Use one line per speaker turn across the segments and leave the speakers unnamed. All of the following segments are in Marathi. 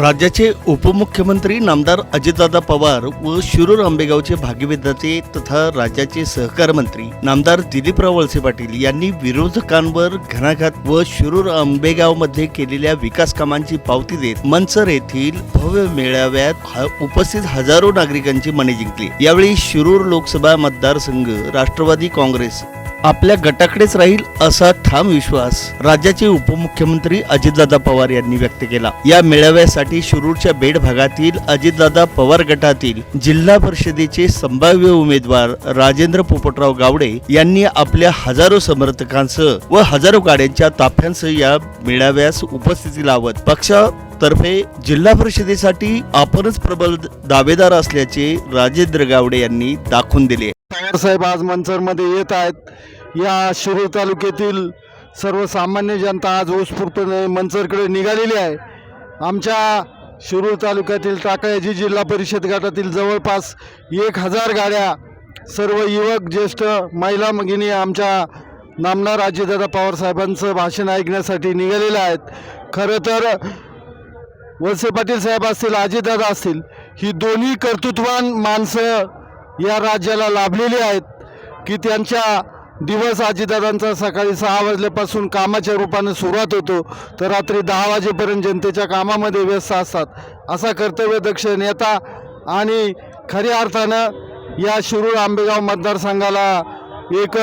राज्याचे उपमुख्यमंत्री नामदार अजितदादा पवार व शिरूर आंबेगावचे भागीविद्याचे तथा राज्याचे सहकार मंत्री नामदार दिलीपराव वळसे पाटील यांनी विरोधकांवर घणाघात व शिरूर आंबेगावमध्ये केलेल्या विकास कामांची पावती देत मनसर येथील भव्य मेळाव्यात उपस्थित हजारो नागरिकांची मने जिंकली. यावेळी शिरूर लोकसभा मतदारसंघ राष्ट्रवादी काँग्रेस आपल्या गटाकडेच राहील असा ठाम विश्वास राज्याचे उपमुख्यमंत्री अजितदादा पवार यांनी व्यक्त केला. या मेळाव्यासाठी शिरूरच्या बेड भागातील अजितदादा पवार गटातील जिल्हा परिषदेचे संभाव्य उमेदवार राजेंद्र पोपटराव गावडे यांनी आपल्या हजारो समर्थकांसह व हजारो गाड्यांच्या ताफ्यांसह या मेळाव्यास उपस्थिती लावत पक्षातर्फे जिल्हा परिषदेसाठी आपणच प्रबल दावेदार असल्याचे राजेंद्र गावडे यांनी दाखवून दिले.
पवारसाहेब आज मंचरमध्ये येत आहेत. या शिरूर तालुक्यातील सर्वसामान्य जनता आज उत्स्फूर्तपणे मंचरकडे निघालेली आहे. आमच्या शिरूर तालुक्यातील टाकायजी जिल्हा परिषद गटातील जवळपास एक हजार गाड्या सर्व युवक ज्येष्ठ महिला भगिनी आमच्या नामना अजितदादा पवारसाहेबांचं भाषण ऐकण्यासाठी निघालेल्या आहेत. खरं तर वळसे पाटील साहेब असतील अजितदादा असतील ही दोन्ही कर्तृत्वान माणसं या राज्याला लाभलेली आहेत की त्यांच्या दिवस आजीदादांचा सकाळी सहा वाजल्यापासून कामाच्या रूपाने सुरुवात होतो तर रात्री दहा वाजेपर्यंत जनतेच्या कामामध्ये व्यस्त असतात. असा कर्तव्यदक्ष नेता आणि खऱ्या अर्थानं या शिरूर आंबेगाव मतदारसंघाला एक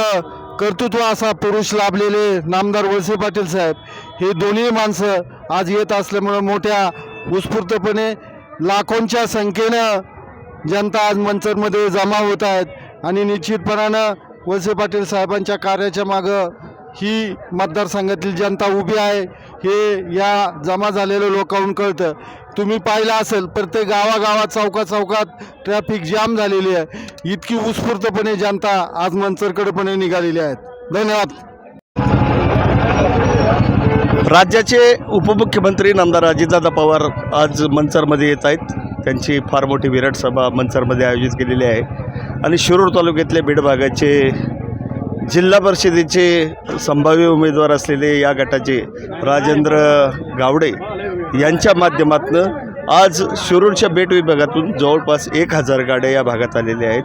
कर्तृत्व असा पुरुष लाभलेले नामदार वळसे पाटील साहेब. हे दोन्ही माणसं आज येत असल्यामुळं मोठ्या उत्स्फूर्तपणे लाखोंच्या संख्येनं जनता आज मंचरमध्ये जमा होत आहेत. आणि निश्चितपणानं वळसे पाटील साहेबांच्या कार्याच्या मागं ही मतदारसंघातील जनता उभी आहे. हे या जमा झालेल्या लोकांहून कळतं. तुम्ही पाहिलं असेल प्रत्येक गावागावात चौकात चौकात ट्रॅफिक जाम झालेली आहे. इतकी उत्स्फूर्तपणे जनता आज मंचरकडेपणे निघालेली आहेत. धन्यवाद.
राज्याचे उपमुख्यमंत्री नामदार अजितदादा पवार आज मंचरमध्ये येत आहेत. त्यांची फार मोठी विराट सभा मंचरमध्ये आयोजित केलेली आहे. आणि शिरूर तालुक्यातल्या बीड भागाचे जिल्हा परिषदेचे संभाव्य उमेदवार असलेले या गटाचे राजेंद्र गावडे यांच्या माध्यमातून आज शिरूरच्या बेट विभागातून जवळपास एक हजार गाड्या या भागात आलेल्या आहेत.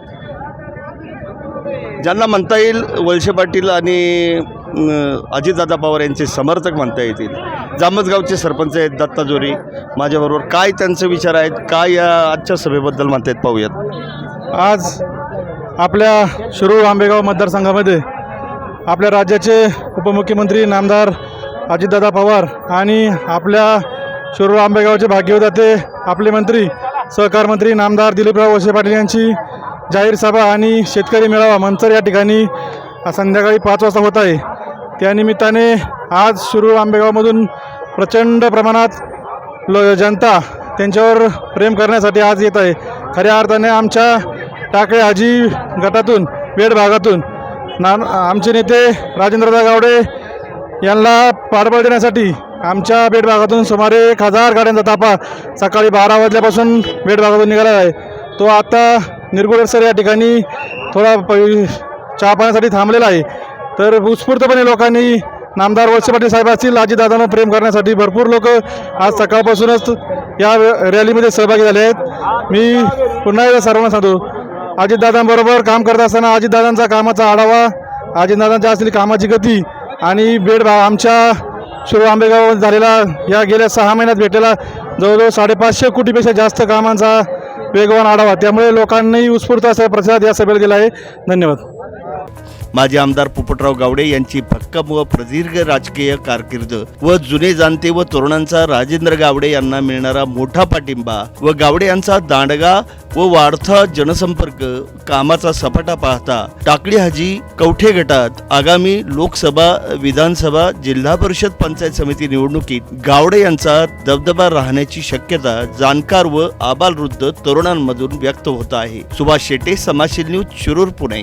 ज्यांना म्हणता येईल वळसे पाटील आणि अजितदादा पवार यांचे समर्थक म्हणता येतील. जामसगावचे सरपंच आहेत दत्ता जोरी. माझ्याबरोबर काय त्यांचे विचार आहेत काय या आजच्या सभेबद्दल म्हणतायत पाहूयात.
आज आपल्या शिरूर आंबेगाव मतदारसंघामध्ये आपल्या राज्याचे उपमुख्यमंत्री नामदार अजितदादा पवार आणि आपल्या शिरूर आंबेगावचे भाग्यविधाते आपले मंत्री सहकार मंत्री नामदार दिलीपराव वळसे पाटील यांची जाहीर सभा आणि शेतकरी मेळावा मंचर या ठिकाणी संध्याकाळी पाच वाजता होत आहे. त्यानिमित्ताने आज सुरू आंबेगावमधून प्रचंड प्रमाणात ल जनता त्यांच्यावर प्रेम करण्यासाठी आज येत आहे. खऱ्या अर्थाने आमच्या टाकळे हाजी गटातून वेड भागातून ना आमचे नेते राजेंद्रदा गावडे यांना पाठबळ देण्यासाठी आमच्या बेड भागातून सुमारे एक हजार गाड्यांचा ताफा सकाळी बारा वाजल्यापासून बेड भागातून निघाला आहे. तो आता निरगुडर सर या ठिकाणी थोडा प चहा पाण्यासाठी थांबलेला आहे. तर उत्स्फूर्तपणे लोकांनी नामदार वळसे पाटील साहेब असतील अजितदादांना प्रेम करण्यासाठी भरपूर लोक आज सकाळपासूनच या रॅलीमध्ये सहभागी झाले आहेत. मी पुन्हा एकदा सर्वांना सांगतो अजितदादांबरोबर काम करत असताना अजितदादांचा कामाचा आढावा अजितदादांच्या असलेली कामाची गती आणि बेड भा आमच्या शिरो आंबेगाव झालेला या गेल्या सहा महिन्यात भेटलेला जवळजवळ साडेपाचशे कोटीपेक्षा जास्त कामांचा वेगवान आढावा. त्यामुळे लोकांनी उत्स्फूर्त असा प्रतिसाद या सभेला दिला आहे. धन्यवाद.
माजी आमदार पोपटराव गावडे यांची भक्कम व प्रदीर्घ राजकीय कारकीर्द व जुने जाणते व तरुणांचा राजेंद्र गावडे यांना मिळणारा मोठा पाठिंबा व गावडे यांचा दांडगा व वाढता जनसंपर्क कामाचा सपाटा पाहता टाकळी हाजी कवठे गटात आगामी लोकसभा विधानसभा जिल्हा परिषद पंचायत समिती निवडणुकीत गावडे यांचा दबदबा राहण्याची शक्यता जाणकार व आबालवृद्ध तरुणांमधून व्यक्त होत आहे. सुभाष शेटे समाजशील न्यूज शिरूर पुणे.